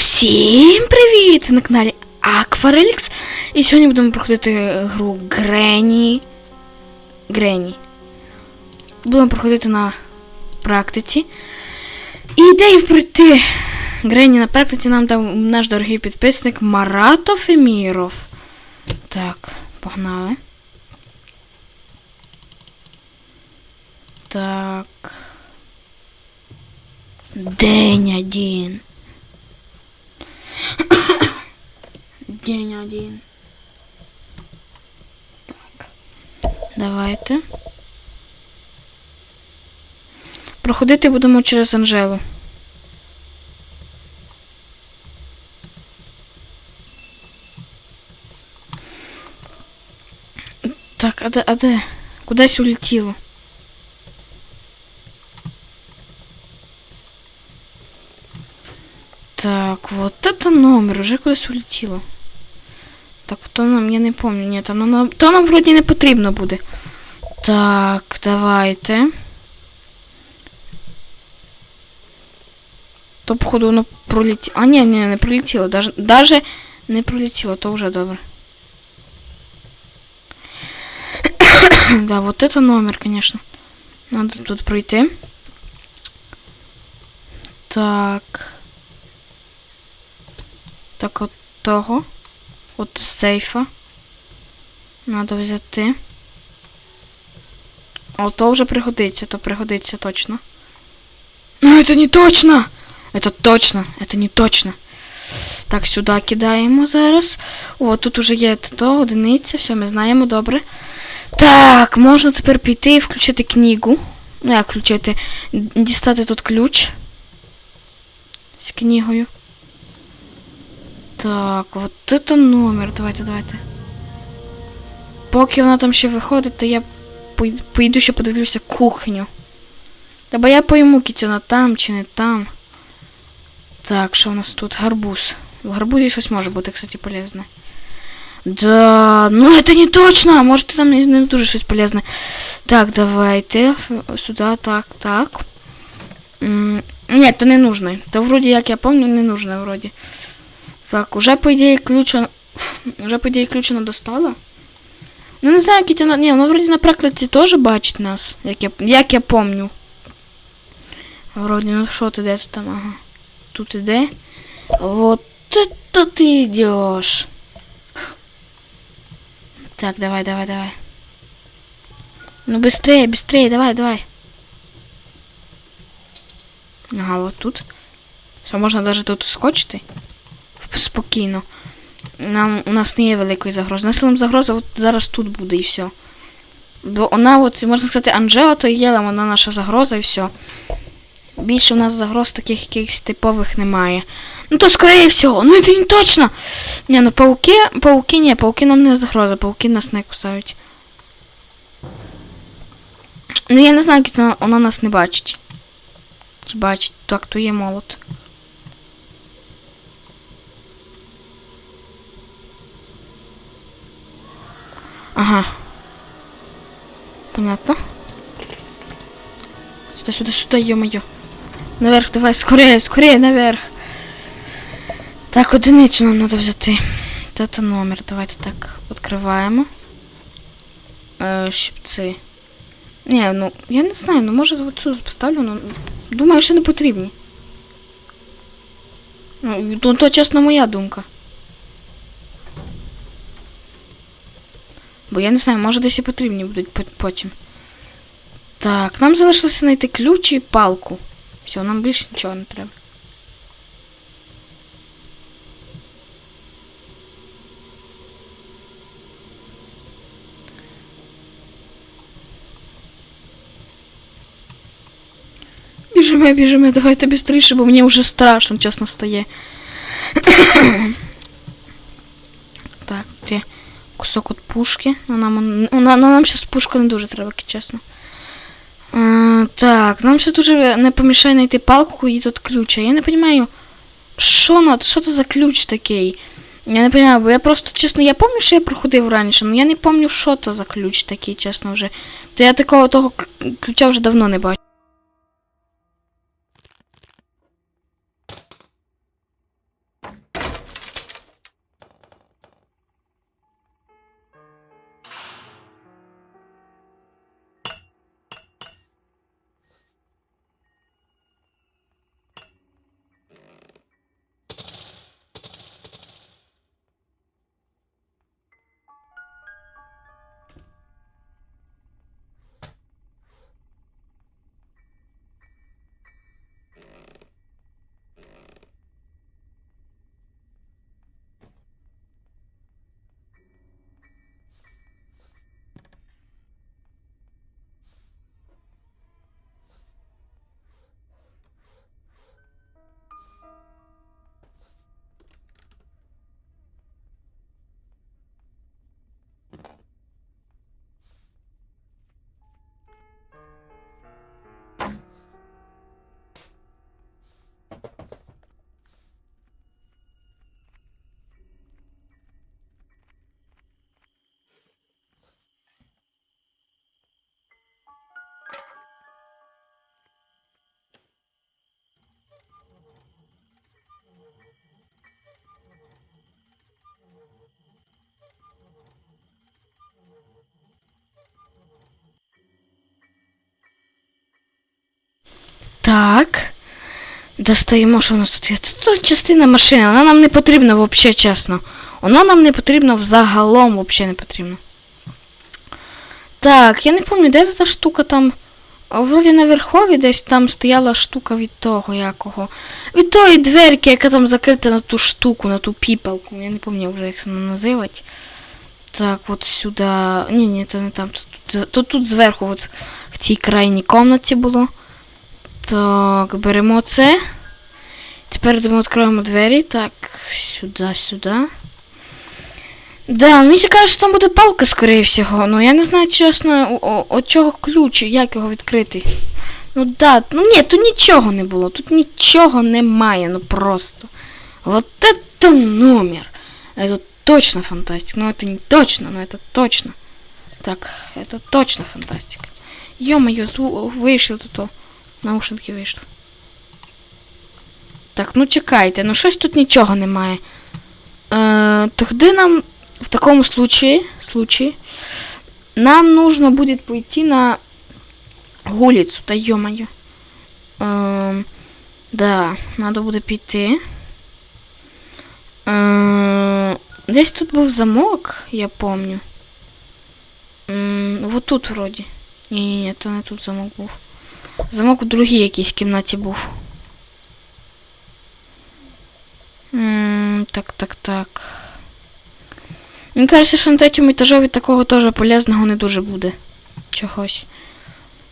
Всім привіт! Ви на каналі Акварелікс. І сьогодні будемо проходити гру Грені. Грені. Будемо проходити на практиці. І ідею пройти Грені на практиці нам дав наш дорогий підписник Марато Феміров. Так, погнали. Так. День один. День один. Так. Давайте. Проходити будемо через Анжелу. Так, а де, а де? Кудись улетіло. Так, вот это номер, уже кудись улетіло. Так, то нам, я не помню, ні, там нам, то нам вроді не потрібно буде. Так, давайте. То, походу, воно пролетіло. А, ні, ні, не пролетіло. Даже, даже не пролетіло, то вже добре. да, вот это номер, конечно. Надо тут пройти. Так. Так, от того. От з сейфа. Надо взяти. А то вже пригодиться, то пригодиться точно. Ну, это не точно! Это точно, это не точно. Так, сюди кидаємо зараз. О, тут уже є то, одиниця, все, ми знаємо, добре. Так, можна тепер піти і включити книгу. Ну, як включити? Дістати тут ключ. З книгою. Так, вот это номер. Давайте, давайте. Поки вона там ще виходить, то я пой- поїду ще подивлюся кухню. Та бо я пойму, кіть вона там чи не там. Так, що у нас тут? Гарбуз. В гарбузі щось може бути, кстати, полезне. Да, ну это не точно. Може там не, не дуже щось полезне. Так, давайте. Ф- Сюди, так, так. М, Ні, то не нужно. То вроді, як я пам'ятаю, не нужно вроді. Так, уже по ідеї ключ. вона- Уже по ідеї ключ вона достала. Ну не знаю, Кітя, вона... Ні, вона вроді на прикладі теж бачить нас, як я, як я помню. Вроді, ну що ти де ти там, ага. Тут іде. Вот это ти йдеш. Так, давай, давай, давай. Ну быстрее, быстрее, давай, давай. Ага, вот тут. Все, можна навіть тут скочити. Спокійно. Нам, у нас не є великої загрози. Населем загроза от зараз тут буде і все. Бо вона, от, можна сказати, Анжела, то є, вона наша загроза і все. Більше в нас загроз таких якихось типових немає. Ну то скорее всього. Ну це не точно. Ні, ну пауки, пауки ні, пауки нам не загроза, пауки нас не кусають. Ну я не знаю, як вона нас не бачить. Чи бачить, так, то є молот. Ага. Понятно. Сюда, сюда, сюда, ё-моё. Наверх, давай, скорее, скорее, наверх. Так, одиницю нам треба взяти. Це номер. Давайте так відкриваємо. Е, щипці. Ні, ну, я не знаю, ну може оцю поставлю, ну. Думаю, що не потрібні. Ну, то, то чесно моя думка. Бо я не знаю, може десь і потрібні будуть пот- потім. Так, нам залишилося знайти ключ і палку. Все, нам більше нічого не треба. Біжимо, біжимо, давайте бістріше, бо мені вже страшно, чесно стає. так, де Кусок от пушки. Ну, нам, ну, нам зараз пушка не дуже треба, чесно. Е, так, нам ще дуже не помішає знайти палку і тут ключ. Я не розумію, що на, що це за ключ такий. Я не розумію, бо я просто, чесно, я пам'ятаю, що я проходив раніше, але я не пам'ятаю, що це за ключ такий, чесно вже. То я такого того ключа вже давно не бачу. Так. Достаємо, що у нас тут є. Це частина машини, вона нам не потрібна взагалі, чесно. Вона нам не потрібна взагалом, взагалі не потрібна. Так, я не пам'ятаю, де та штука там. Вроді на верхові десь там стояла штука від того якого. Від тої дверки, яка там закрита на ту штуку, на ту піпалку. Я не пам'ятаю вже, як вона називати. Так, от сюди. Ні, ні, це не там. Тут, тут, тут, тут зверху, от в цій крайній комнаті було. Так, беремо це. Тепер йдемо відкриваємо двері. Так, сюди, сюди. Да, мені каже, що там буде палка, скоріше всього. Ну я не знаю, чесно, от чого ключ, як його відкрити. Ну да, ну ні, тут нічого не було, тут нічого немає, ну просто. Вот это номер. Это точно фантастика. Ну это не точно, но это точно. Так, это точно фантастика. Ё-моё, зву- вийшло тут. о. Наушники вийшли. Так, ну чекайте, ну щось тут нічого немає. Е, тоді нам в таком случае, случае нам нужно будет пойти на улицу, да ё-моё. Эм, да, надо буде піти. Е, десь тут був замок, я помню. М, вот тут вроді. Ні-ні-ні, то не тут замок був. Замок у другій якійсь кімнаті був. Так, так, так. Мені кажеться, що на третьому етажові такого теж полезного не дуже буде. Чогось.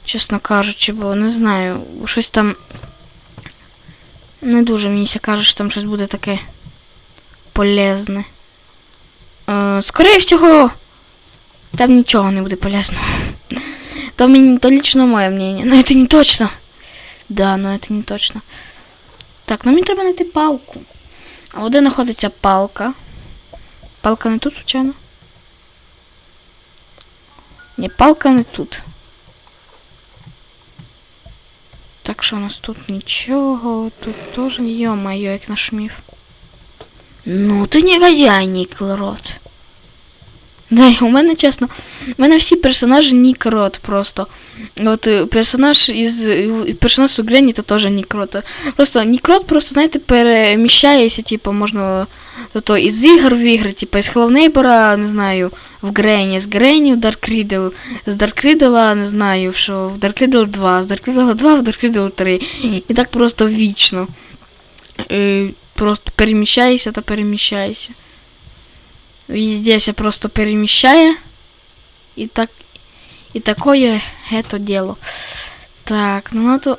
Чесно кажучи, бо не знаю, щось там. Не дуже мені каже, що там щось буде таке полезне. Е, скорее всього, там нічого не буде полезного. То, то лично моє мнение. Но это не точно. Да, но это не точно. Так, ну мені треба знайти палку. А от де знаходиться палка? Палка не тут, случайно? Ні, палка не тут. Так що у нас тут нічого, тут теж йо-моє, як нашумів. Ну, ти негодяй, Ніклорот. Да, у мене чесно, у мене всі персонажі Нікрот просто. От е, персонаж із персонаж у Грені то теж Нікрот. Просто Нікрот просто, знаєте, переміщається, типу, можна тобто із ігор в ігри, типу, із Neighbor, не знаю, в Грені, з Грені в Riddle, з Riddle, не знаю, що в Riddle 2, з Riddle 2 в Riddle 3. І так просто вічно. Е, Просто переміщаєшся та переміщаєшся. Везде ся просто перемещая. И так... И такое это дело. Так, ну надо...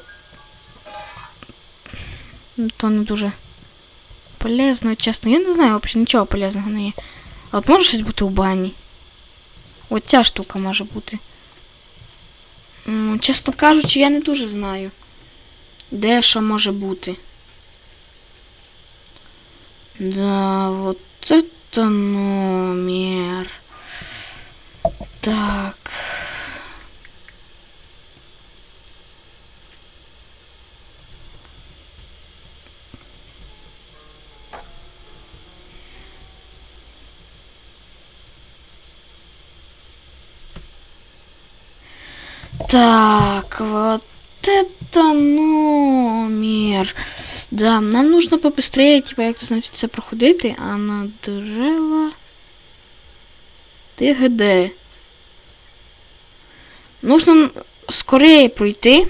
То не дуже полезно, чесно. Я не знаю взагалі нічого полезного не є. А от може щось бути у бані? От ця штука може бути. М, Чесно кажучи, я не дуже знаю. Де що може бути. Да, вот это номер. Так. Так, вот это номер. Да, нам нужно побыстрее, типа, як то значить, це проходити, а надрела. ТГД. Нужно скорее пройти.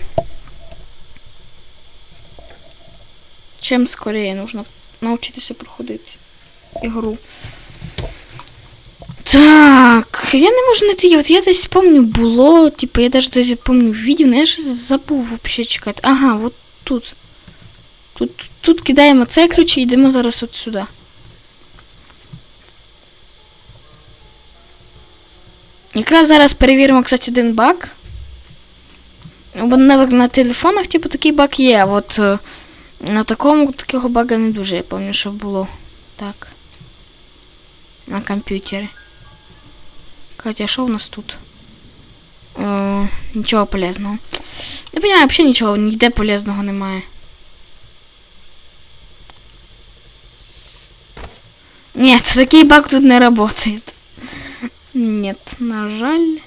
Чим скорее нужно навчитися проходити ігру. Так, я не можу знайти. От я десь помню було, типу, я навіть десь помню відео, але я щось забув взагалі чекати. Ага, от тут. Тут, тут кидаємо цей ключ і йдемо зараз от сюди. Якраз зараз перевіримо, кстати, один баг. Бо на, на телефонах, типу, такий баг є, а от е, на такому такого бага не дуже, я пам'ятаю, що було. Так. На комп'ютері. Катя, що у нас тут? Е, нічого полезного. Я понимаю, взагалі нічого, ніде полезного немає. Нет, такий баг тут не работает. Нет, на жаль.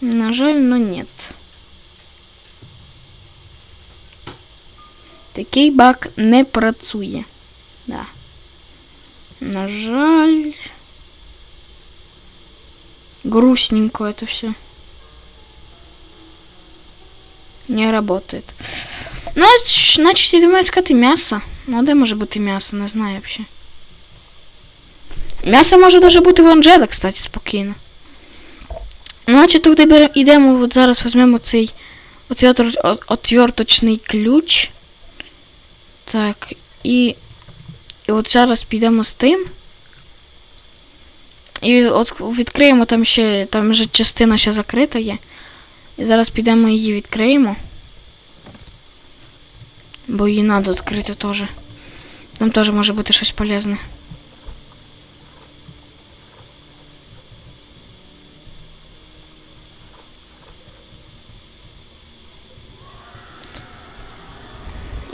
На жаль, но нет. Такий бак не працює. Да. На жаль. Грустненько это все. Не работает. Ну, ч- значить, йдемо искати м'ясо. Ну, а де може бути м'ясо? Не знаю взагалі. М'ясо може даже бути в Анджела, кстати, спокійно. Ну, Значить, туди беремо, йдемо, от зараз візьмемо цей отверточ, отверточний ключ. Так, і, і от зараз підемо з тим. І от відкриємо там ще, там вже частина ще закрита є. І зараз підемо її відкриємо. Бо її треба відкрити теж. Там теж може бути щось полезне.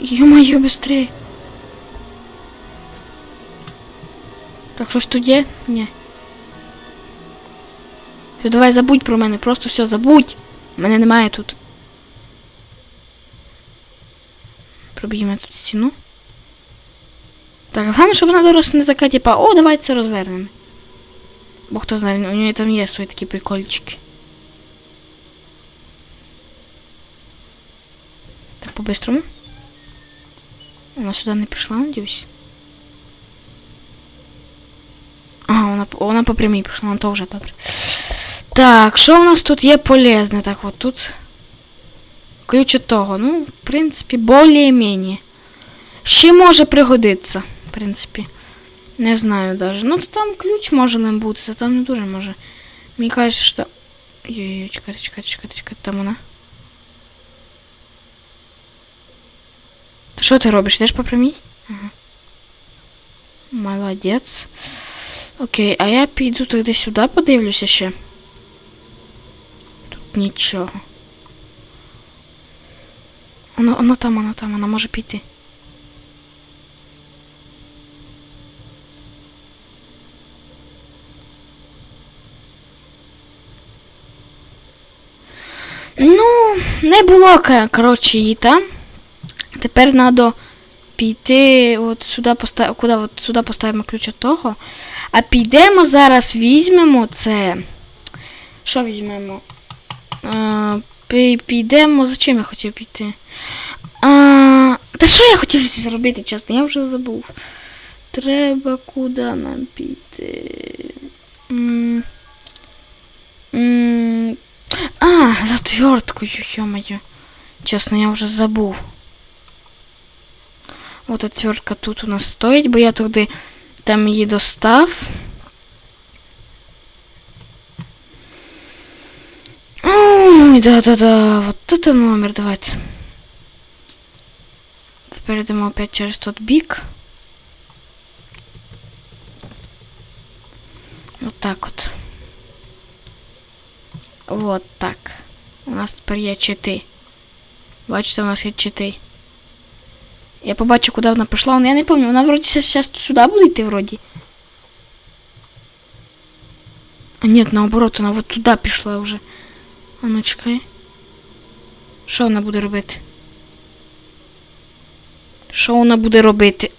Ё-моё, быстрее. Так, що ж тут є? Ні. Все, давай забудь про мене, просто все забудь. Мене немає тут. Проб'ємо тут стіну. Так, головне, щоб вона дорос не така, типа, о, давай це розвернемо. Бо хто знає, у нього там є свої такі прикольчики. Так, по-бистрому. Вона сюди не пішла, надіюсь. Ага, вона, по- вона по прямій пішла, ну то вже добре. Так, що у нас тут є полезне? Так, от тут. Ключ від того. Ну, в принципі, більш-менш. Ще може пригодитися, в принципі. Не знаю даже. Ну, то там ключ може не бути, то там не дуже може. Мені кажеться, що... Ой-ой-ой, чекайте, чекайте, чекайте, чекайте, там вона. Та що ти робиш? Йдеш по прямій? Ага. Молодець. Окей, а я піду тоді сюди подивлюся ще. Тут нічого. Вона, вона там, вона там, вона може піти. Ну, не було, коротше, її там. Тепер треба піти от сюди постав... Куди от сюди поставимо ключ від того. А підемо зараз візьмемо це. Що візьмемо? А, пі- підемо. Зачем я хотів піти? А, та що я хотів зробити, чесно, я вже забув. Треба куди нам піти? М, м, А, за отверткою, ё-моё. Чесно, я вже забув. От отвертка тут у нас стоїть, бо я туди там її достав. Ой, да-да-да, вот это номер, давайте. Тепер йдемо опять через тот бік. Вот так от. Вот так. У нас тепер є чити. Бачите, у нас є чити. Я побачу, куди вона пішла. Вона- Я не пам'ятаю, вона вроді зараз сюди буде йти вроді. А ні, наоборот, вона от туди пішла вже. А ну чекай. Що вона буде робити? Що вона буде робити?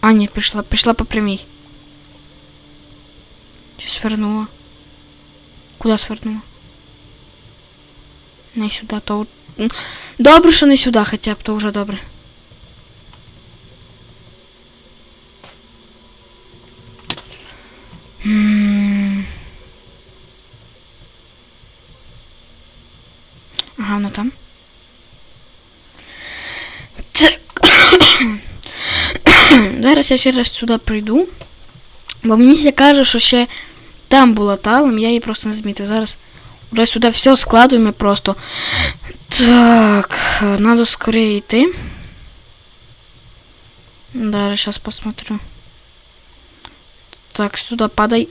а, ні, пішла, пішла по прямій. Чи свернула? Куди свернула? Не сюди, то. Добре, що не сюди хоча б, то вже добре. Ага, воно там. Так. Зараз я ще раз сюди прийду. Бо мені каже, що ще там була талом, я її просто не змітив. Зараз вже сюди все складуємо просто. Так, надо скорее йти. Даже сейчас посмотрю. Так, сюди падай.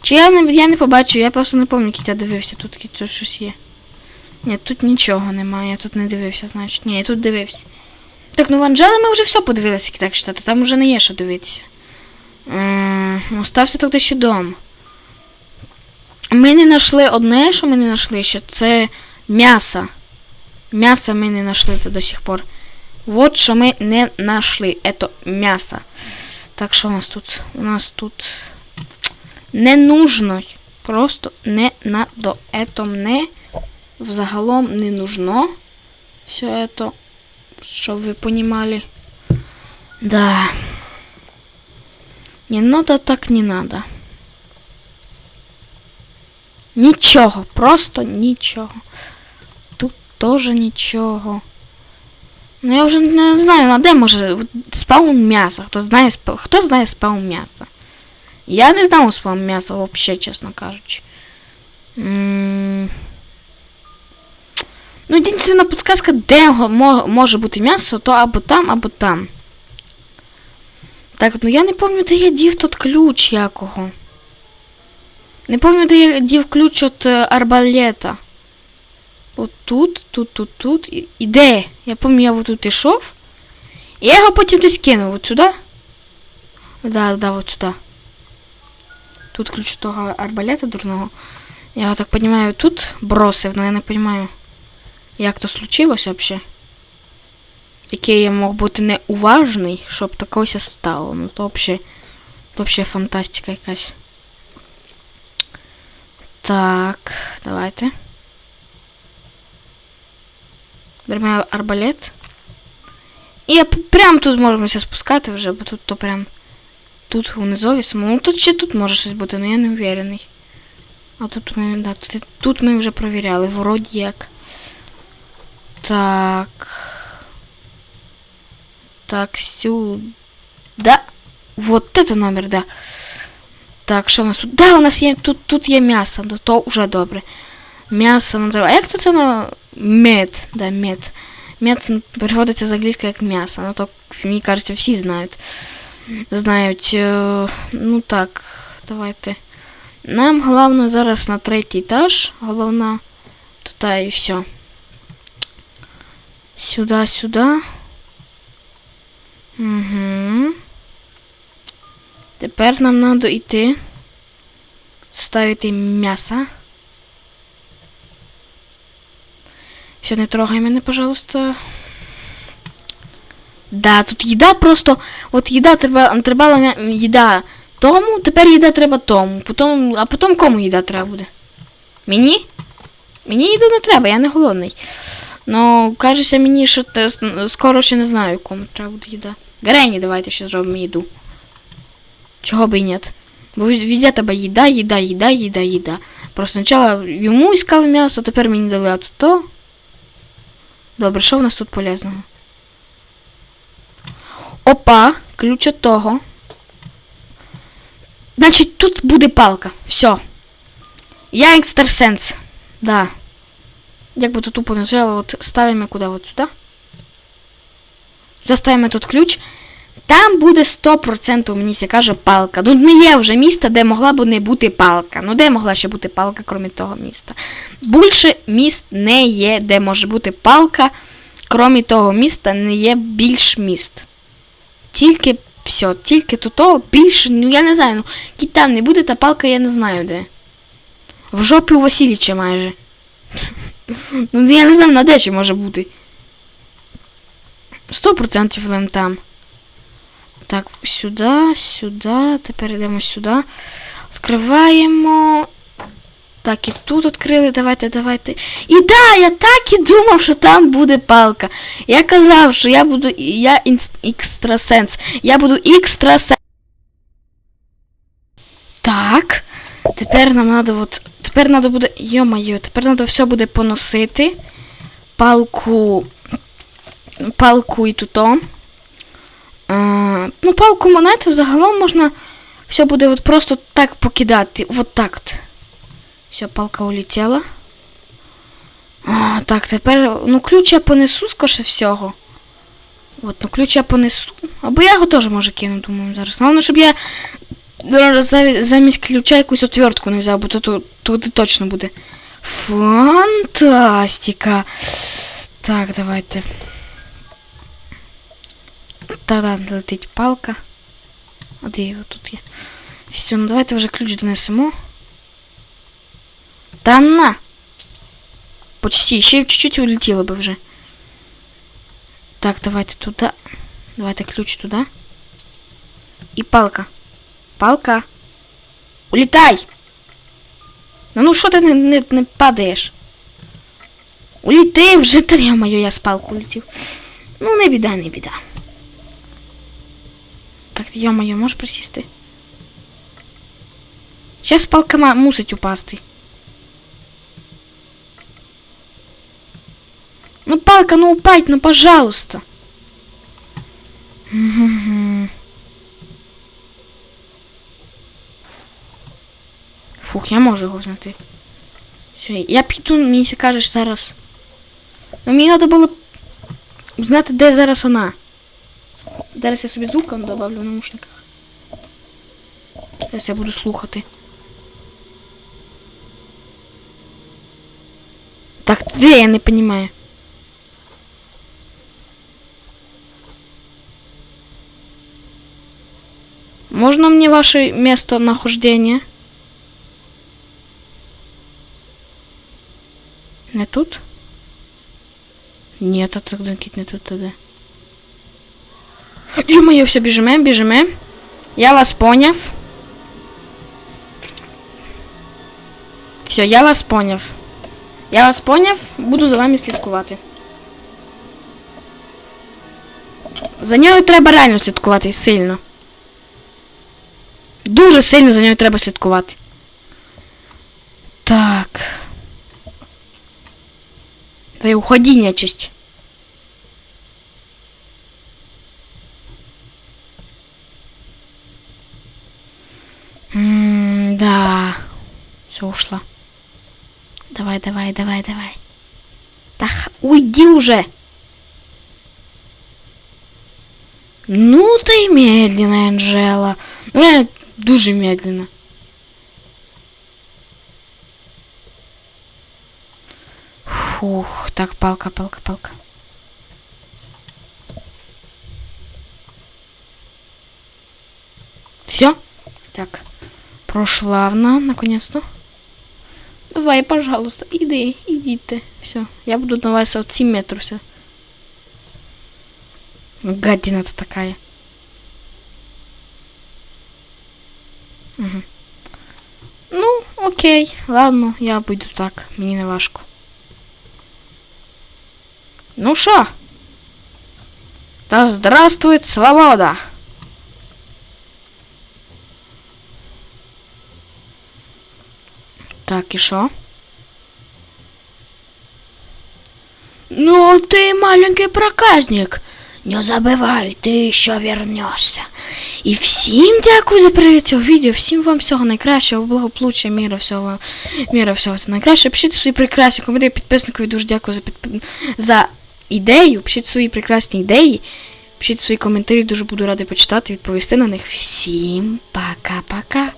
Чи я не, я не побачу, я просто не пам'ятаю, як я дивився, тут тут щось є. Ні, тут нічого немає, я тут не дивився, значить. Ні, я тут дивився. Так, ну в Анджели ми вже все подивилися, так читати, там вже не є що дивитися. Остався тут ще дом. Ми не знайшли одне, що ми не знайшли ще, це м'ясо. М'яса ми не знайшли до сих пор. Вот що ми не знайшли. Это м'ясо. Так, що у нас тут? У нас тут не нужно. Просто не надо. Это мне взагалом не нужно. Все это, щоб ви понимали. Да. Не надо так не надо. Нічого, просто нічого. Теж нічого. Ну я вже не знаю, а де може спаун м'яса. Хто знає, хто знає спаун м'яса? Я не знаю спаун м'яса вообще, чесно кажучи. М. Ну, єдинственна підказка, де може бути м'ясо, то або там, або там. Так, ну я не пам'ятаю, де я дів тот ключ якого. Не пам'ятаю, де я дів ключ від е, арбалета. От тут, тут, тут, тут. І, де? Я пам'ятаю, я от тут ішов. І я його потім десь кинув. От сюди. Да, да, от сюди. Тут ключ того арбалета дурного. Я його так розумію, тут бросив, але я не розумію, як то случилося взагалі. Який я мог бути неуважний, щоб такося стало. Ну то взагалі, то взагалі фантастика якась. Так, давайте. Беремо арбалет. І я п- прям тут можемося спускати вже, бо тут то прям. Тут унизові само. Ну тут ще тут може щось бути, але я не уверений. А тут ми, да, тут, тут ми вже провіряли, вроді як. Так. Так, сюда. Вот это номер, да. Так, що у нас тут? Да, у нас є тут, тут є м'ясо, ну, то вже добре. М'ясо нам треба. А як то це на мед? Да, мед. Мед м, переводиться з англійської як м'ясо. Ну то, мені кажеться, всі знають. Знають. е, Ну так, давайте. Нам головне зараз на третій етаж. Головна. Тут і все. Сюда, сюда. Угу. Тепер нам треба йти. Ставити м'ясо. Все, не трогай мене, пожалуйста. Да, тут їда просто. От їда треба. Треба їда тому, тепер їда треба тому. Потім, а потім кому їда треба буде? Мені? Мені їду не треба, я не голодний. Ну, кажеться мені, що те, скоро ще не знаю, кому треба буде їда. Гарені, давайте ще зробимо їду. Чого би і ні. Бо везде тебе їда, їда, їда, їда, їда. Просто спочатку йому іскав м'ясо, тепер мені дали а то. Добре, що в нас тут полезного? Опа, ключ от того. Значить, тут буде палка. Все. Я екстрасенс. Да. Як би то тупо назвало, от ставимо куди? От сюди. Заставимо тут ключ. Там буде 100% мені каже палка. Ну не є вже місто, де могла б не бути палка. Ну де могла ще бути палка, крім того міста? Більше міст не є, де може бути палка. Крім того міста, не є більш міст. Тільки все, тільки тут того більше, ну я не знаю, ну кі там не буде, та палка я не знаю де. В жопі у Васильича майже. Ну я не знаю, на де ще може бути. 100% лем там. Так, сюди, сюди. Тепер йдемо сюди. Відкриваємо. Так, і тут відкрили. Давайте, давайте. І да, я так і думав, що там буде палка. Я казав, що я буду. Я екстрасенс. Я буду екстрасенс. Так. Тепер нам треба от. Тепер треба буде. Йо-моє, тепер треба все буде поносити. Палку. Палку і туто. А, ну, палку монети загалом можна. Все буде от просто так покидати. Вот так. от. Все, палка улетіла. А, так, тепер. Ну, ключ я понесу, скорше всього. От, ну ключ я понесу. Або я його теж можу кину, думаю, зараз. Головне, щоб я замість ключа якусь отвертку не взяв, бо то туди точно буде. Фантастика. Так, давайте. Та-да, летить палка. А де його тут є? Все, ну давайте вже ключ донесемо. Та на! Почти, ще чуть-чуть улетіло би вже. Так, давайте туди. Давайте ключ туди. І палка. Палка. Улітай! Ну, ну що ти не, не, не падаєш? Уліти вже та моє, я з палку летів. Ну, не біда, не біда. Так, йо-моє, можеш присісти? Зараз палка мусить упасти. Ну, палка, ну упать, ну, пожалуйста. Фух, я можу його знайти. Все, я піду, мені кажеш зараз. Ну, мені треба було знати, де зараз вона. Зараз я собі звуком добавлю в наушниках. Зараз я буду слухати. Так, де я не понимаю. Можно мне ваше место нахождения? Не тут? Нет, а тогда кит не тут тогда. Ё-моё, все, бежиме, бежиме. Я вас поняв. Все, я вас поняв. Я вас поняв, буду за вами слідкувати. За нею треба реально слідкувати сильно. Дуже сильно за нею треба слідкувати. Так. Ви уходи, нечисть. Да. Все ушла. Давай, давай, давай, давай. Да х- уйди уже. Ну ты медленная, Анжела. Ну, реально, дуже медленно. Фух, так, палка, палка, палка. Все? Так. Прошла она, наконец-то. Давай, пожалуйста, иди, идите. Все, я буду на вас от 7 метров все. Гадина-то такая. Угу. Ну, окей, ладно, я буду так, мені не важко. Ну що? Та здравствует свобода! Так, и что? Ну, ты маленький проказник. Не забывай, ти ще вернешся. І всім дякую за перегляд цього відео. Всім вам всього найкращого, благополуччя, міра, всього вам, міра, всього найкращого. Пишіть свої прекрасні коментарі, підписникові дуже дякую за, підп... за ідею. Пишіть свої прекрасні ідеї. Пишіть свої коментарі, дуже буду радий почитати, відповісти на них. Всім пока-пока.